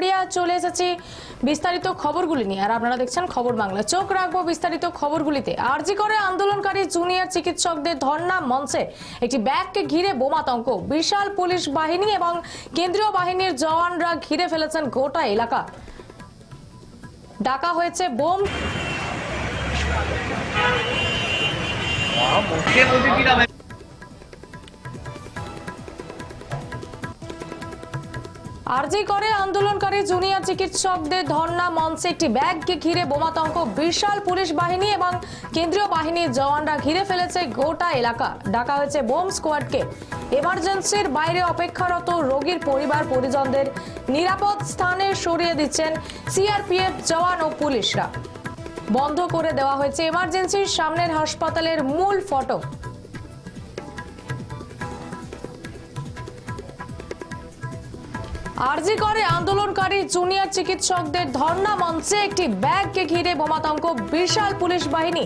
অনুপ্রিয়া চলে এসেছি বিস্তারিত খবরগুলি নিয়ে। আর আপনারা দেখছেন খবর বাংলা। চোখ রাখব বিস্তারিত খবরগুলিতে। আরজি করে আন্দোলনকারী জুনিয়র চিকিৎসকদের ধর্ণা মঞ্চে একটি ব্যাগকে ঘিরে বোমাতঙ্ক। বিশাল পুলিশ বাহিনী এবং কেন্দ্রীয় বাহিনীর জওয়ানরা ঘিরে ফেলেছেন গোটা এলাকা। ডাকা হয়েছে বোম। আরজি করে আন্দোলনকারী জুনিয়র চিকিৎসকদের ধর্ণা মঞ্চে একটি ব্যাগকে ঘিরে বোমাতঙ্ক, বিশাল পুলিশ বাহিনী এবং কেন্দ্রীয় বাহিনীর জওয়ানরা ঘিরে ফেলেছে গোটা এলাকা। ডাকা হয়েছে বোম স্কোয়াডকে। এমার্জেন্সির বাইরে অপেক্ষারত রোগীর পরিবার পরিজনদের নিরাপদ স্থানে সরিয়ে দিচ্ছেন সিআরপিএফ জওয়ান ও পুলিশরা। বন্ধ করে দেওয়া হয়েছে এমার্জেন্সির সামনের হাসপাতালের মূল ফটক আরজি করে আন্দোলনকারী জুনিয়র চিকিৎসকদের ধর্ণা মঞ্চে একটি ব্যাগকে ঘিরে বোমাতঙ্ক, বিশাল পুলিশ বাহিনী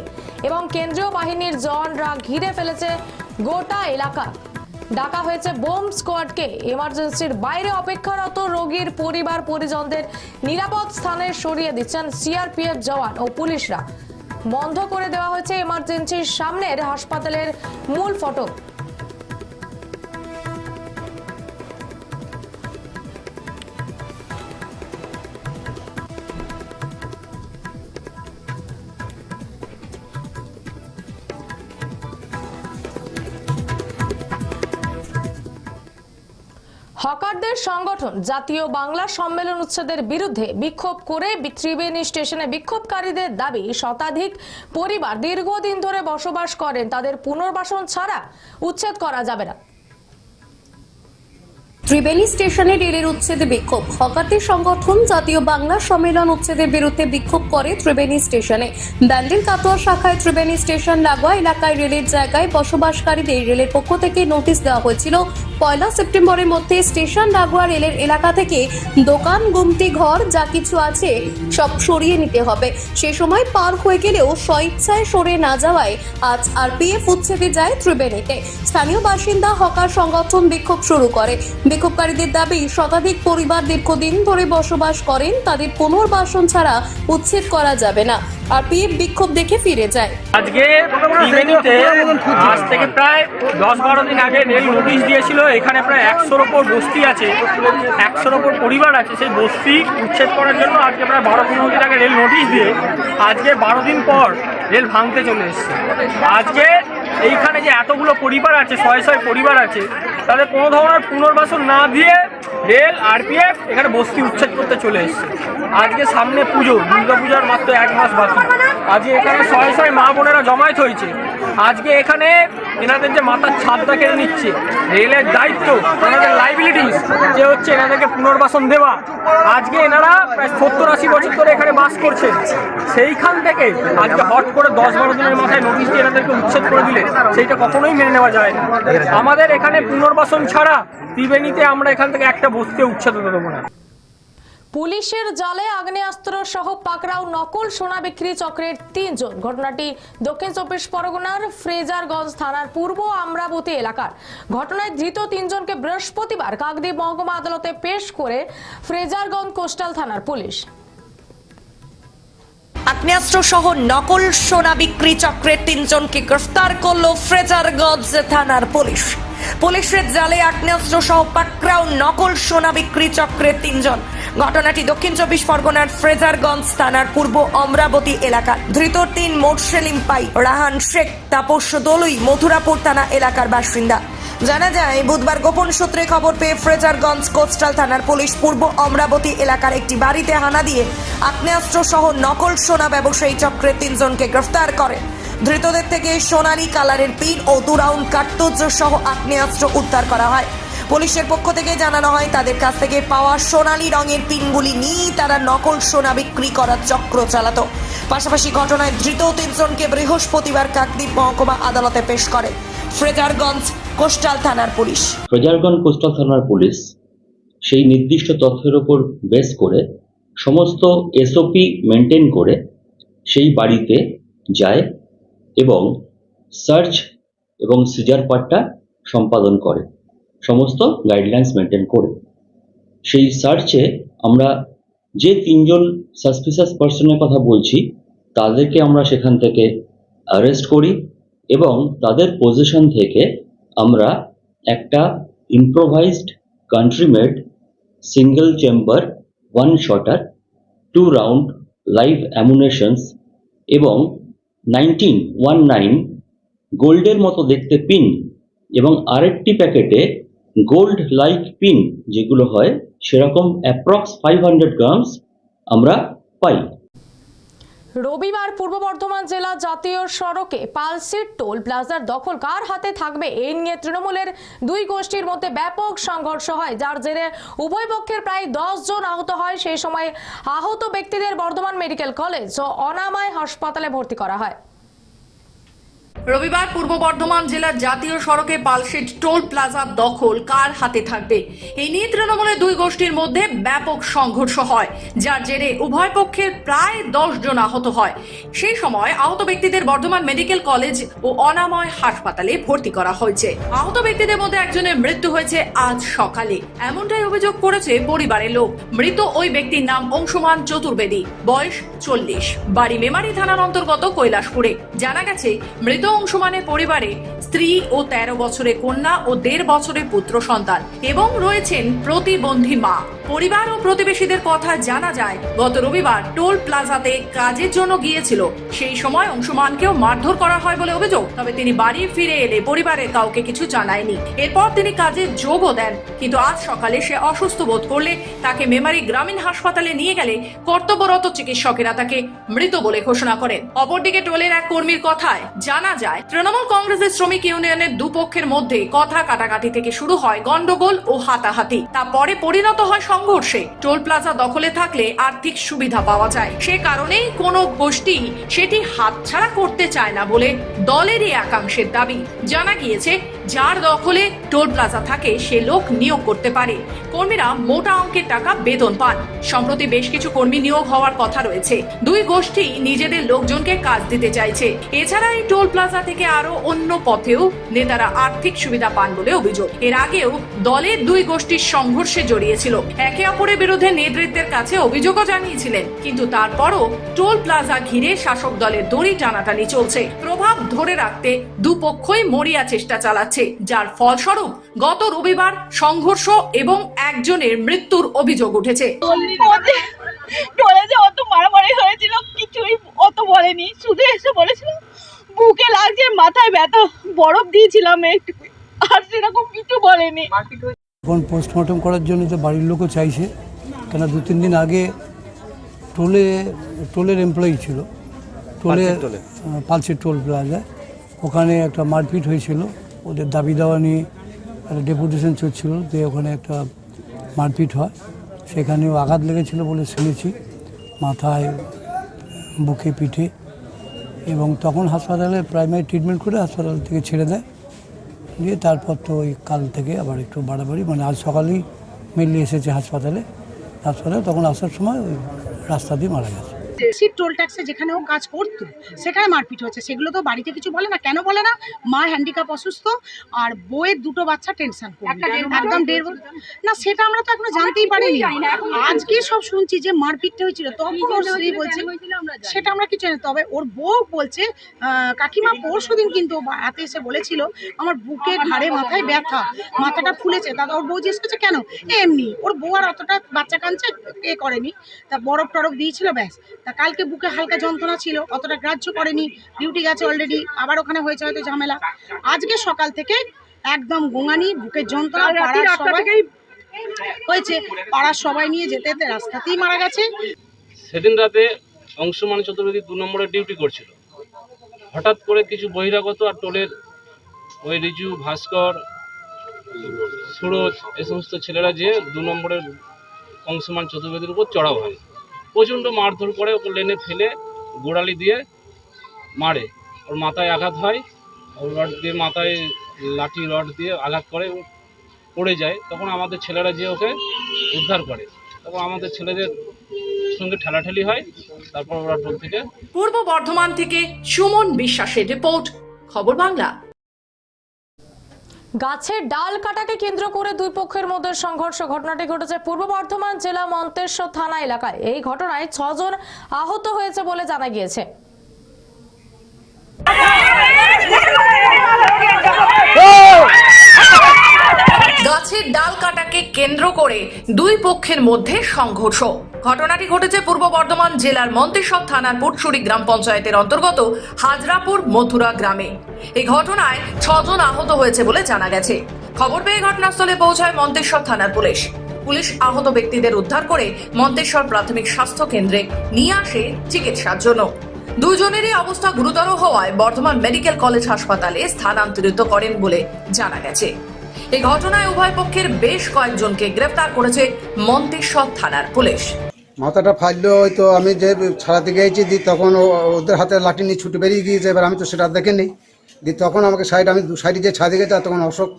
এবং কেন্দ্রীয় বাহিনীর জওয়ানরা ঘিরে ফেলেছে গোটা এলাকা। ডাকা হয়েছে বোম স্কোয়াডকে। এমার্জেন্সির বাইরে অপেক্ষারত রোগীর পরিবার পরিজনদের নিরাপদ স্থানে সরিয়ে দিচ্ছেন সিআরপিএফ জওয়ান ও পুলিশরা। বন্ধ করে দেওয়া হয়েছে এমার্জেন্সির সামনের হাসপাতালের মূল ফটক। হকারদের সংগঠন জাতীয় বাংলা সম্মেলন উচ্ছেদের বিরুদ্ধে বিক্ষোভ করে ত্রিবেণী স্টেশনে বিক্ষোভকারীদের দাবি, শতাধিক পরিবার দীর্ঘদিন ধরে বসবাস করেন, তাদের পুনর্বাসন ছাড়া উচ্ছেদ করা যাবে না। ত্রিবেণী স্টেশনে রেলের উচ্ছেদে বিক্ষোভ। হকারদের সংগঠন জাতীয় বাংলা সম্মেলন উচ্ছেদের বিরুদ্ধে বিক্ষোভ করে ত্রিবেণী স্টেশনে। ব্যান্ডেল কাটোয়া শাখায় ত্রিবেণী স্টেশন লাগোয়া এলাকায় রেলের জায়গায় বসবাসকারীদের রেলের পক্ষ থেকে নোটিশ দেওয়া হয়েছিল। পয়লা সেপ্টেম্বরের মধ্যে স্টেশন লাগোয়া রেলের এলাকা থেকে দোকান, গুমটি ঘর যা কিছু আছে সব সরিয়ে নিতে হবে। সে সময় পার হয়ে গেলেও স্বইচ্ছায় সরে না যাওয়ায় আজ আর আরপিএফ উচ্ছেদে যায় ত্রিবেণীতে। স্থানীয় বাসিন্দা হকার সংগঠন বিক্ষোভ শুরু করে। বিক্ষোভকারীদের দাবি, শতাধিক পরিবার দীর্ঘদিন ধরে বসবাস করেন, তাদের পুনর্বাসন ছাড়া উচ্ছেদ করা যাবে না। আরপিএফ বিক্ষোভ দেখে ফিরে যায়। আজকে আজ থেকে প্রায় দশ বারো দিন আগে রেল নোটিশ দিয়েছিল, এখানে প্রায় একশোর ওপর বস্তি আছে, একশোর ওপর পরিবার আছে, সেই বস্তি উচ্ছেদ করার জন্য আজকে প্রায় বারো পনেরো দিন আগে রেল নোটিশ দিয়ে আজকে বারো দিন পর রেল ভাঙতে চলে এসছে। আজকে এইখানে যে এতগুলো পরিবার আছে, ছয় ছয় পরিবার আছে, তাদের কোনো ধরনের পুনর্বাসন না দিয়ে রেল, আরপিএফ এখানে বস্তি উচ্ছেদ করতে চলে এসছে। আজকে সামনে পুজো দুর্গা পূজার মাত্র এক মাস বাকি। আজকে এখানে ছয় ছয় মা বোনেরা জমায়েত হয়েছে। আজকে এখানে এনাদের যে মাথার ছাদটা কেড়ে নিচ্ছে, রেলের দায়িত্ব, এনাদের লাইবিলিটিস যে হচ্ছে এনাদেরকে পুনর্বাসন দেওয়া। আজকে এনারা প্রায় সত্তর আশি বছর ধরে এখানে বাস করছে। সেইখান থেকে আজকে হট করে দশ বারো দিনের মাথায় নোটিশ দিয়ে এনাদেরকে উচ্ছেদ করে দিলে, সেইটা কখনোই মেনে নেওয়া যায় না। আমাদের এখানে পুনর্বাসন ছাড়া ত্রিবেণীতে আমরা এখান থেকে একটা বস্তি উচ্ছেদ দেবো না। পুলিশের জালে আগ্নেয়াস্ত্র সহ পাকড়াও নকল সোনা বিক্রি চক্রের তিনজন। ঘটনাটি দক্ষিণ চব্বিশ পরগনার ফ্রেজারগঞ্জ থানার পূর্ব আমরাবতী এলাকার। ঘটনায় ধৃত তিনজনকে বৃহস্পতিবার কাকদ্বীপ মহকুমা আদালতে পেশ করে ফ্রেজারগঞ্জ কোস্টাল থানার পুলিশ। আগ্নেয়াস্ত্র সহ নকল সোনা বিক্রি চক্রের তিনজনকে গ্রেফতার করল ফ্রেজারগঞ্জ থানার পুলিশ। পুলিশের জালে আগ্নেয়াস্ত্র সহ পাকরাও নকল সোনা বিক্রি চক্রের তিনজন। ঘটনাটি দক্ষিণ চব্বিশ পরগনার ফ্রেজারগঞ্জ থানার পূর্ব অমরাবতী এলাকা ধৃত তিন মোরসেলিম পাই, রাহান শেখ, তাপস দলুই, মথুরাপুর থানা এলাকার বাসিন্দা। জানা যায়, বুধবার গোপন সূত্রে খবর পেয়ে ফ্রেজারগঞ্জ কোস্টাল থানার পুলিশ পূর্ব অমরাবতী এলাকার একটি বাড়িতে হানা দিয়ে আগ্নেয়াস্ত্র সহ নকল সোনা ব্যবসায়ী চক্রের তিনজনকে গ্রেফতার করে। ধৃতদের থেকে সোনালী কালারের পিন ও দু রাউন্ড কার্তুজ সহ আগ্নেয়াস্ত্র উদ্ধার করা হয়। পুলিশের পক্ষ থেকে জানানো হয়, তাদের কাছ থেকে পাওয়া সোনালী রঙের পিনগুলি নিয়েই তারা নকল সোনা বিক্রি করার চক্র চালাত। পাশাপাশি ঘটনায় ধৃত তিনজনকে বৃহস্পতিবার কাকদ্বীপ মহকুমা আদালতে পেশ করে। ফ্রেজারগঞ্জ কোস্টাল থানার পুলিশ। প্রজারগণ কোস্টাল থানার পুলিশ সেই নির্দিষ্ট তথ্যের ওপর বেস করে সমস্ত এসওপি মেনটেন করে সেই বাড়িতে যায় এবং সার্চ এবং সিজার পার্টটা সম্পাদন করে, সমস্ত গাইডলাইন্স মেনটেন করে। সেই সার্চে আমরা যে তিনজন সাসপিসিয়াস পার্সনের কথা বলছি, তাদেরকে আমরা সেখান থেকে অ্যারেস্ট করি এবং তাদের পজিশন থেকে আমরা একটা improvised country made single chamber one shotter two round live ammunitions এবং নাইনটিন ওয়ান নাইন গোল্ডের মতো দেখতে পিন এবং আরেকটি প্যাকেটে গোল্ড লাইক পিন যেগুলো হয়, সেরকম অ্যাপ্রক্স ফাইভ হান্ড্রেড গ্রামস আমরা পাই। রবিবার পূর্ব বর্ধমান জেলা জাতীয় সড়কে পালসির টোল প্লাজার দখল কার হাতে থাকবে এই নিয়ে তৃণমূলের দুই গোষ্ঠীর মধ্যে ব্যাপক সংঘর্ষ হয়, যার জেরে উভয় পক্ষের প্রায় দশ জন আহত হয়। সেই সময় আহত ব্যক্তিদের বর্ধমান মেডিকেল কলেজ ও অনামায় হাসপাতালে ভর্তি করা হয়। রবিবার পূর্ব বর্ধমান জেলার জাতীয় সড়কে পালশেট টোল প্লাজা দখল কার হাতে থাকবে? এই নিয়ে তৃণমূলের দুই গোষ্ঠীর মধ্যে ব্যাপক সংঘর্ষ হয়, যার জেরে উভয় পক্ষের প্রায় দশ জন আহত হয়। সেই সময় আহত ব্যক্তিদের বর্ধমান মেডিকেল কলেজ ও অনাময় হাসপাতালে ভর্তি করা হয়েছে। আহত ব্যক্তিদের মধ্যে একজনের মৃত্যু হয়েছে আজ সকালে। এমনটাই অভিযোগ করেছে পরিবারের লোক। মৃত ওই ব্যক্তির নাম অংশুমান চতুর্বেদী, বয়স চল্লিশ। বাড়ি মেমারি থানার অন্তর্গত কৈলাসপুরে। জানা গেছে, মৃত অংশুমানের পরিবারে স্ত্রী ও তেরো বছরের কন্যা ও দেড় বছরের পুত্র সন্তান এবং রয়েছেন প্রতিবন্ধী মা। পরিবার ও প্রতিবেশীদের কথা জানা যায়, গত রবিবার টোল প্লাজাতে কাজের জন্য গিয়েছিল। সেই সময় অংশুমানকেও মারধর করা হয় বলে অভিযোগ, তবে তিনি বাড়ি ফিরে এলে পরিবারের কাউকে কিছু জানায়নি। এরপর তিনি কাজে যোগও দেন, কিন্তু আজ সকালে সে অসুস্থ বোধ করলে তাকে মেমারি গ্রামীণ হাসপাতালে নিয়ে গেলে কর্তব্যরত চিকিৎসকেরা তাকে মৃত বলে ঘোষণা করেন। অপরদিকে টোলের এক কর্মীর কথায় জানা যায় তৃণমূল কংগ্রেসের শ্রমিক ইউনিয়নের দুপক্ষের মধ্যে কথা কাটাকাটি থেকে শুরু হয় গন্ডগোল ও হাতাহাতি। তা পরে পরিণত হয় সংঘর্ষে। টোল প্লাজা দখলে থাকলে আর্থিক সুবিধা পাওয়া যায়। সে কারণেই কোনো গোষ্ঠী সেটি হাতছাড়া করতে চায় না বলে দলেরই একাংশের দাবি। জানা গিয়েছে যার দখলে টোল প্লাজা থাকে, সে লোক নিয়োগ করতে পারে। কর্মীরা মোটা অঙ্কের টাকা বেতন পান। সম্প্রতি বেশ কিছু কর্মী নিয়োগ হওয়ার কথা রয়েছে। দুই গোষ্ঠী নিজেদের লোকজনকে কাজ দিতে চাইছে। এছাড়া এই টোল প্লাজা থেকে আরও অন্য পথেও নেতারা আর্থিক সুবিধা পান বলে অভিযোগ। এর আগেও দলের দুই গোষ্ঠীর সংঘর্ষে জড়িয়েছিল। একে অপরের বিরুদ্ধে নেতৃত্বের কাছে অভিযোগও জানিয়েছিলেন। কিন্তু তারপরও টোল প্লাজা ঘিরে শাসক দলের দড়ি টানাটানি চলছে। প্রভাব ধরে রাখতে দুপক্ষই মরিয়া চেষ্টা চালাচ্ছে। যার ফলস্বরূপ গত রবিবার সংঘর্ষ এবং একজনের মৃত্যুর অভিযোগ উঠেছে। টোলে অত মারামারি হয়েছিল কিছুই অত বলেনি। শুধু এসে বলেছিল বুকে লাগছে মাথায় ব্যথা বরফ দিয়েছিলাম একটু। আর সেরকম কিছু বলেনি। এখন পোস্টমর্টম করার জন্য তো বাড়ির লোকও চাইছে। কেন দু তিন দিন আগে টোলে টোলের এমপ্লয়ি ছিল। টোলে পালসের টোল। প্লাজায় ওখানে একটা মারপিট হয়েছিল। ওদের দাবি দেওয়া নিয়ে একটা ডেপুটেশন চলছিল দিয়ে ওখানে একটা মারপিট হয়। সেখানেও আঘাত লেগেছিল বলে শুনেছি, মাথায়, বুকে, পিঠে। এবং তখন হাসপাতালে প্রাইমারি ট্রিটমেন্ট করে হাসপাতাল থেকে ছেড়ে দেয়। দিয়ে তারপর তো ওই কাল থেকে আবার একটু বাড়াবাড়ি মানে আজ সকালেই মেনলি এসেছে হাসপাতালে। হাসপাতালে তখন আসার সময় ওই রাস্তা দিয়ে মারা গেছে। সিট টোল ট্যাক্সে যেখানে ও কাজ করতো সেখানে মারপিট হচ্ছে সেগুলো তো বাড়িতে কিছু বলে না। কেন বলে না? মা হ্যান্ডিক্যাপ অসুস্থ আর বইয়ের দুটো বাচ্চা টেনশন একদম দেড় বছর- না সেটা আমরা তো এখনও জানতেই পারিনি। আজকে সব শুনছি যে মারপিটটা হয়েছিল। তখন ওর স্ত্রী বলছে সেটা আমরা কিছু জানি তবে ওর বউ বলছে কাকিমা পরশু দিন কিন্তু হাতে এসে বলেছিল আমার বুকে ঘাড়ে মাথায় ব্যথা মাথাটা ফুলেছে। দাদা ওর বউ জিজ্ঞেস করছে কেন? "এ, এমনি। ওর বউ আর অতটা বাচ্চা কাঁদছে এ করেনি। তা বরফ টরফ দিয়েছিল ব্যাস। তা কালকে বুকে হালকা যন্ত্রণা ছিল অতটা গ্রাহ্য করেনি ডিউটি গেছে অলরেডি আবার ওখানে হয়েছে হয়তো ঝামেলা। আজকে সকাল থেকে একদম গোঙানি বুকের যন্ত্রণা পাড়ার সবাই হয়েছে পাড়ার সবাই নিয়ে যেতে যেতে রাস্তাতেই মারা গেছে। সেদিন রাতে অংশমান চতুর্বেদী দু নম্বরে ডিউটি করছিল। হঠাৎ করে কিছু বহিরাগত আর টোলের ওই রিজু ভাস্কর সুরজ এ সমস্ত ছেলেরা যে দু নম্বরের অংশমান চতুর্বেদীর উপর চড়াও হয়। প্রচণ্ড মারধর করে ওকে লেনে ফেলে গোড়ালি দিয়ে মারে। ওর মাথায় আঘাত হয়, ওর রড দিয়ে মাথায় লাঠি, রড দিয়ে আঘাত করে পড়ে যায়। তখন আমাদের ছেলেরা যে ওকে উদ্ধার করে। তখন আমাদের ছেলেদের সঙ্গে ঠেলাঠেলি হয়। তারপর ওরা থেকে পূর্ব বর্ধমান থেকে সুমন বিশ্বাসের রিপোর্ট, খবর বাংলা। গাছের ডাল কাটাকে কেন্দ্র করে দুই পক্ষের মধ্যে সংঘর্ষ ঘটনাটি ঘটেছে পূর্ব বর্ধমান জেলা মন্তেশ্বর থানা এলাকায়। এই ঘটনায় ছজন আহত হয়েছে বলে জানা গিয়েছে। গাছের ডাল কাটাকে কেন্দ্র করে দুই পক্ষের মধ্যে সংঘর্ষ। ঘটনাটি ঘটেছে পূর্ব বর্ধমান জেলার মন্তেশ্বর থানার পুটসুরি গ্রাম পঞ্চায়েতের অন্তর্গত হাজরাপুর মথুরা গ্রামে। এই ঘটনায় ছজন আহত হয়েছে বলে জানা গেছে। খবর পেয়ে ঘটনাস্থলে পৌঁছায় মন্তেশ্বর থানার পুলিশ। পুলিশ আহত ব্যক্তিদের উদ্ধার করে মন্তেশ্বর প্রাথমিক স্বাস্থ্য কেন্দ্রে নিয়ে আসে চিকিৎসার জন্য। দুজনেরই অবস্থা গুরুতর হওয়ায় বর্ধমান মেডিকেল কলেজ হাসপাতালে স্থানান্তরিত করেন বলে জানা গেছে। এই ঘটনায় উভয় পক্ষের বেশ কয়েকজনকে গ্রেফতার করেছে মন্তেশ্বর থানার পুলিশ। মাথাটা ফাজলো ওই তো আমি যে ছাড়াতে গিয়েছি দি তখন ও- ওদের হাতে লাঠি নিয়ে ছুটে বেরিয়ে গিয়েছে এবার আমি তো সেটা দেখেনি। দি তখন আমাকে সাইড আমি দু সাইডে যে ছাদে গেছে তখন অশোক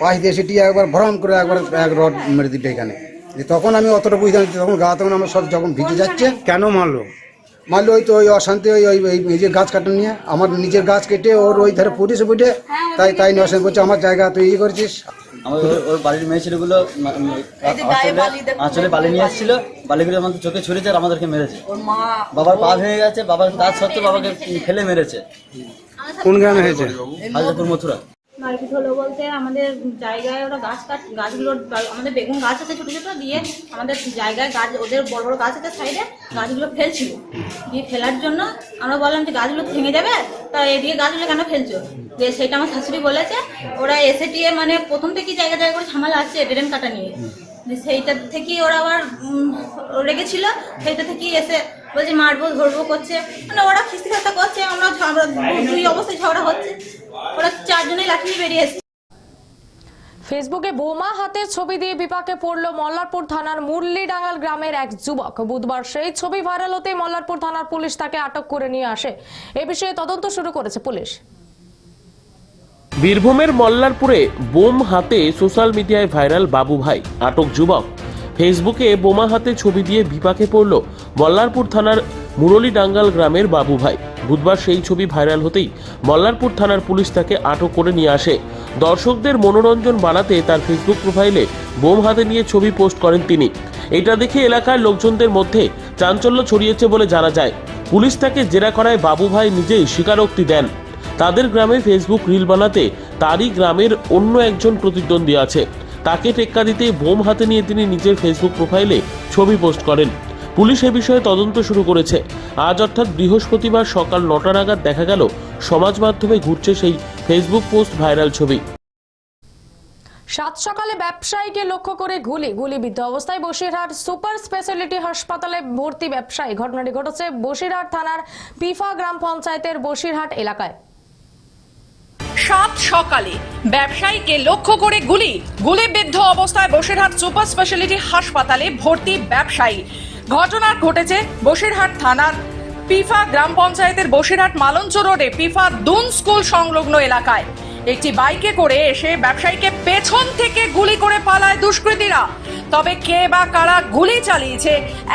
পাশ দিয়ে সেটি একবার ভরম করে একবার এক রড মেরে দিবে এখানে। দি তখন আমি অতটা বুঝতাম তখন গা তখন আমার সব যখন ভিজে যাচ্ছে। কেন মারলো? মারলো ওই তো ওই অশান্তি ওই ওই ওই নিজের গাছ কাটা নিয়ে। আমার নিজের গাছ কেটে ওর ওই ধারে পড়েছে বুঝে তাই তাই নিয়ে অশান্তি করছে। আমার জায়গা তুই ইয়ে করেছিস। আমাদের ওর- বাড়ির মেয়ে ছেলেগুলো আঁচলে- বালি নিয়ে এসেছিল বালিগুলো আমাদের চোখে ছুড়েছে আর আমাদেরকে মেরেছে। বাবার পা ভেঙে গেছে বাবার সত্ত্বেও বাবাকে ফেলে মেরেছে। কোন গ্রামে হয়েছে? হাজারপুর মথুরা। মারপিট হলো বলতে আমাদের জায়গায় ওরা গাছ কাট গাছগুলো, আমাদের বেগুন গাছ আছে ছোটো ছোটো দিয়ে আমাদের জায়গায় গাছ ওদের বড় বড় গাছ আছে সাইডে, গাছগুলো ফেলছিল। দিয়ে ফেলার জন্য আমরা বললাম যে গাছগুলো ভেঙে যাবে, তা এদিকে গাছগুলো কেন ফেলছো? যে সেটা আমার শাশুড়ি বলেছে, ওরা এসে টিয়ে মানে প্রথম থেকে জায়গা জায়গা করে ঝামেলা আসছে ড্রেন কাটা নিয়ে। সেইটা থেকেই ওরা আবার রেগেছিল, সেইটা থেকেই এসে বলছে মারবো, ধরবো করছে। মানে ওরা খিস্তি খাস্তা করছে, আমরা ঝগড়া দুই অবস্থায় ঝগড়া হচ্ছে। ওরা চারজনেই লাঠি বেরিয়ে এসছে। ফেসবুকে বোমা হাতে ছবি দিয়ে বিপাকে পড়ল মল্লারপুর থানার মুরলিডাঙ্গাল গ্রামের এক যুবক। বুধবার সেই ছবি ভাইরাল হতেই মল্লারপুর থানার পুলিশ তাকে আটক করে নিয়ে আসে। এ বিষয়ে তদন্ত শুরু করেছে পুলিশ। বীরভূমের মল্লারপুরে বোম হাতে সোশ্যাল মিডিয়ায় ভাইরাল বাবু ভাই আটক যুবক। ফেসবুকে বোমা হাতে ছবি দিয়ে বিপাকে পড়ল মল্লারপুর থানার মুরলীডাঙ্গাল গ্রামের বাবু ভাই। বুধবার সেই ছবি ভাইরাল হতেই মল্লারপুর থানার পুলিশ তাকে আটক করে নিয়ে আসে। দর্শকদের মনোরঞ্জন বাড়াতে তার ফেসবুক প্রোফাইলে বোম হাতে নিয়ে ছবি পোস্ট করেন তিনি। এটা দেখে এলাকার লোকজনদের মধ্যে চাঞ্চল্য ছড়িয়েছে বলে জানা যায়। পুলিশ তাকে জেরা করায় বাবু ভাই নিজেই স্বীকারোক্তি দেন। তাদের গ্রামে ফেসবুক রিল বানাতে তারই গ্রামের অন্য একজন প্রতিদ্বন্দ্বী আছে। তাকে টেক্কা দিতে বোম হাতে নিয়ে তিনি নিজের ফেসবুক প্রোফাইলে ছবি পোস্ট করেন। পুলিশ এ বিষয়ে তদন্ত শুরু করেছে। আজ অর্থাৎ বৃহস্পতিবার সকাল নটা নাগাদ দেখা গেল সমাজ মাধ্যমে ঘুরছে সেই ফেসবুক পোস্ট ভাইরাল ছবি। সাত সকালে ব্যবসায়ীকে লক্ষ্য করে গুলি। গুলিবিদ্ধ অবস্থায় বসিরহাট সুপার স্পেশালিটি হাসপাতালে ভর্তি ব্যবসায়ী। ঘটনাটি ঘটেছে বসিরহাট থানার পিফা গ্রাম পঞ্চায়েতের বসিরহাট এলাকায়। সাত সকালে ব্যবসায়ীকে লক্ষ্য করে গুলি। গুলিবিদ্ধ অবস্থায় বসিরহাট সুপার স্পেশালিটি হাসপাতালে ভর্তি ব্যবসায়ী। ঘটনা ঘটেছে বসিরহাট থানার পিফা গ্রাম পঞ্চায়েতের বসিরহাট মালঞ্চ রোডে পিফা দুন স্কুল সংলগ্ন এলাকায়। একটি বাইকে করে এসে ব্যবসায়ীকে পেছন থেকে গুলি করে পালায় দুষ্কৃতীরা। তবে কে বা কারা গুলি চালিয়েছে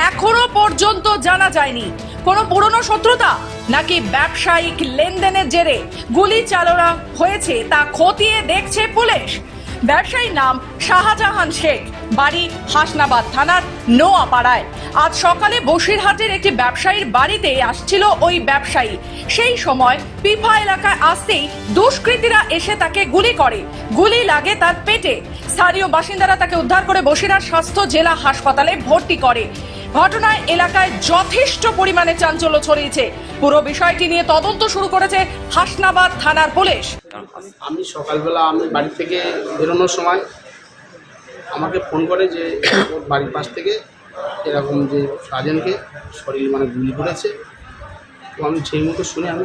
এখনও পর্যন্ত জানা যায়নি। কোনো পুরনো শত্রুতা নাকি ব্যবসায়িক লেনদেনের জেরে গুলি চালনা হয়েছে তা খতিয়ে দেখছে পুলিশ? ব্যবসায়ীর নাম শাহজাহান শেখ, বাড়ি হাসনাবাদ থানার নোয়াপাড়ায়। আজ সকালে বসিরহাটের একটি ব্যবসায়ীর বাড়িতে আসছিল ওই ব্যবসায়ী। সেই সময় পিফা এলাকায় আসতেই দুষ্কৃতীরা এসে তাকে গুলি করে। গুলি লাগে তার পেটে। স্থানীয় বাসিন্দারা তাকে উদ্ধার করে বসিরহাট স্বাস্থ্য জেলা হাসপাতালে ভর্তি করে। ঘটনায় এলাকায় যথেষ্ট পরিমাণে চাঞ্চল্য ছড়িয়েছে। পুরো বিষয়টি নিয়ে তদন্ত শুরু করেছে হাসনাবাদ থানার পুলিশ। আমি সকালবেলা আমি বাড়ি থেকে বেরোনোর সময় আমাকে ফোন করে যে ওর বাড়ির পাশ থেকে এরকম যে সাজেনকে শরীর মানে গুলি করেছে। তো আমি সেই মতো শুনে আমি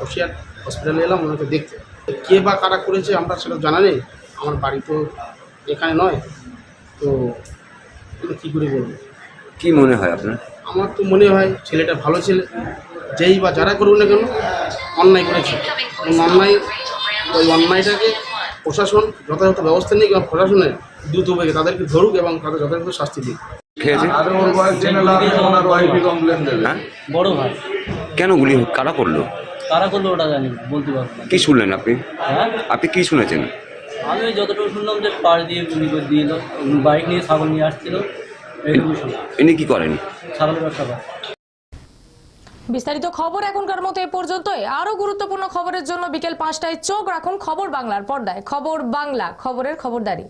বসিয়ার হসপিটালে এলাম, ওনাকে দেখতে। কে বা কারা করেছে আমরা সেটা জানা নেই। আমার বাড়ি তো এখানে নয়। তো কী করে বলব? কি মনে হয় আপনার? আমার তো মনে হয় ছেলেটা ভালো ছেলে। যেই বা যারা করুক না কেন অন্যায় করেছে। এবং অন্যায় ওই অন্যায়টাকে প্রশাসন যথাযথ ব্যবস্থা নিক এবং প্রশাসনের দ্রুত বেগে তাদেরকে ধরুক এবং তাদের যথাযথ শাস্তি দিক। হ্যাঁ? বড় ভাই। কেন গুলি কারা করল? কারা করল ওটা জানি বলতে পারব কি শুনলেন আপনি? হ্যাঁ? আপনি কি শুনেছেন? আমি যতটুকু শুনলাম যে পাশ দিয়ে গুলি করে দিয়ে বাইক নিয়ে ছাগল নিয়ে আসছিল। ইনি কি করেন? বিস্তারিত খবর এখনকার মতো এ পর্যন্তই। আরও গুরুত্বপূর্ণ খবরের জন্য বিকেল পাঁচটায় চোখ রাখুন খবর বাংলার পর্দায়। খবর বাংলা, খবরের খবরদারি।